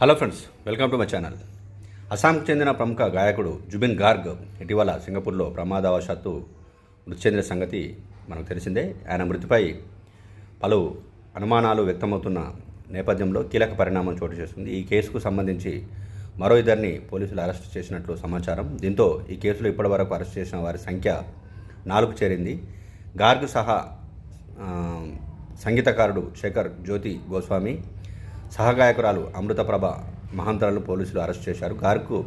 Hello friends welcome to my channel. అస్సాంకు చెందిన ప్రముఖ గాయకుడు జుబిన్ గార్గ్ ఇటీవల సింగపూర్లో ప్రమాదవశాత్తు మృతి చెందిన సంగతి మనకు తెలిసిందే. ఆయన మృతిపై పలు అనుమానాలు వ్యక్తమవుతున్న నేపథ్యంలో కీలక పరిణామం చోటు చేసుకుంది. ఈ కేసుకు సంబంధించి మరో ఇద్దరిని పోలీసులు అరెస్ట్ చేసినట్లు సమాచారం. దీంతో ఈ కేసులో ఇప్పటివరకు అరెస్ట్ చేసిన వారి సంఖ్య నాలుగు చేరింది. గార్గ్ సహా సంగీతకారుడు శేఖర్ జ్యోతి గోస్వామి సహగాయకురాలు అమృతప్రభ మహంతరాలు పోలీసులు అరెస్ట్ చేశారు. గార్కు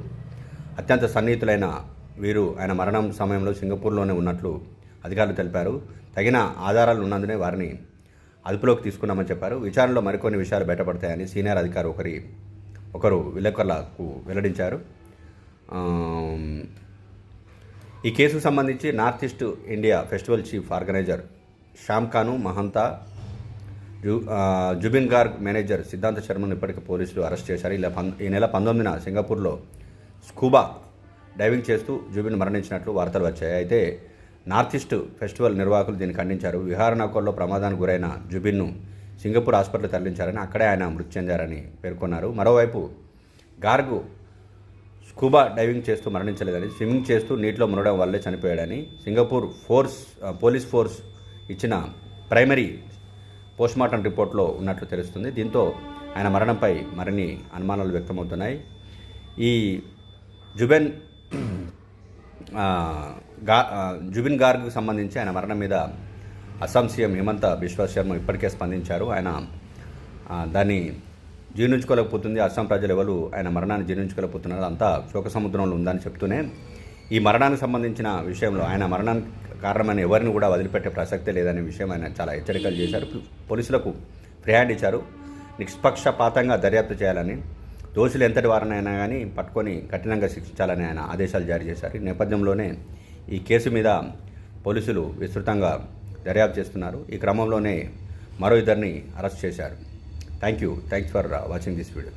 అత్యంత సన్నిహితులైన వీరు. ఆయన మరణం సమయంలో సింగపూర్లోనే ఉన్నట్లు అధికారులు తెలిపారు. తగిన ఆధారాలు ఉన్నందునే వారిని అదుపులోకి తీసుకున్నామని చెప్పారు. విచారణలో మరికొన్ని విషయాలు బయటపడతాయని సీనియర్ అధికారి ఒకరి ఒకరు విలేకరులకు వెల్లడించారు. ఈ కేసుకు సంబంధించి North East India festival chief organiser Shyamkanu Mahanta జు జుబిన్ గార్గ్ మేనేజర్ సిద్ధాంత శర్మను ఇప్పటికే పోలీసులు అరెస్ట్ చేశారు. ఇలా పం ఈ నెల పంతొమ్మిదిన సింగపూర్లో స్కూబా డైవింగ్ చేస్తూ జుబిన్ మరణించినట్లు వార్తలు వచ్చాయి. అయితే నార్త్ ఈస్ట్ ఫెస్టివల్ నిర్వాహకులు దీన్ని ఖండించారు. విహార నౌకల్లో ప్రమాదానికి గురైన జుబిన్ను సింగపూర్ హాస్పిటల్ తరలించారని అక్కడే ఆయన మృతి చెందారని పేర్కొన్నారు. మరోవైపు గార్గు స్కూబా డైవింగ్ చేస్తూ మరణించలేదని స్విమ్మింగ్ చేస్తూ నీటిలో మునడం వల్లే చనిపోయాడని సింగపూర్ ఫోర్స్ పోలీస్ ఫోర్స్ ఇచ్చిన ప్రైమరీ పోస్ట్మార్టం రిపోర్ట్లో ఉన్నట్లు తెలుస్తుంది. దీంతో ఆయన మరణంపై మరిన్ని అనుమానాలు వ్యక్తమవుతున్నాయి. ఈ జుబెన్గా జుబిన్ గార్గ్కు సంబంధించి ఆయన మరణం మీద అస్సాం సీఎం హిమంత బిశ్వ శర్మ ఇప్పటికే స్పందించారు. ఆయన దాన్ని జీర్ణించుకోలేకపోతుంది. అస్సాం ప్రజలు ఎవరు ఆయన మరణాన్ని జీర్ణించుకోలేకపోతున్నారు. అంతా శోక సముద్రంలో ఉందని చెప్తూనే ఈ మరణానికి సంబంధించిన విషయంలో ఆయన మరణానికి కారణమైన ఎవరిని కూడా వదిలిపెట్టే ప్రసక్తే లేదనే విషయం ఆయన చాలా హెచ్చరికలు చేశారు. పోలీసులకు ఫ్రీ హ్యాండ్ ఇచ్చారు. నిష్పక్షపాతంగా దర్యాప్తు చేయాలని దోషులు ఎంతటి వారినైనా కానీ పట్టుకొని కఠినంగా శిక్షించాలని ఆయన ఆదేశాలు జారీ చేశారు. ఈ నేపథ్యంలోనే ఈ కేసు మీద పోలీసులు విస్తృతంగా దర్యాప్తు చేస్తున్నారు. ఈ క్రమంలోనే మరో ఇద్దరిని అరెస్ట్ చేశారు. Thank you thanks for watching this video.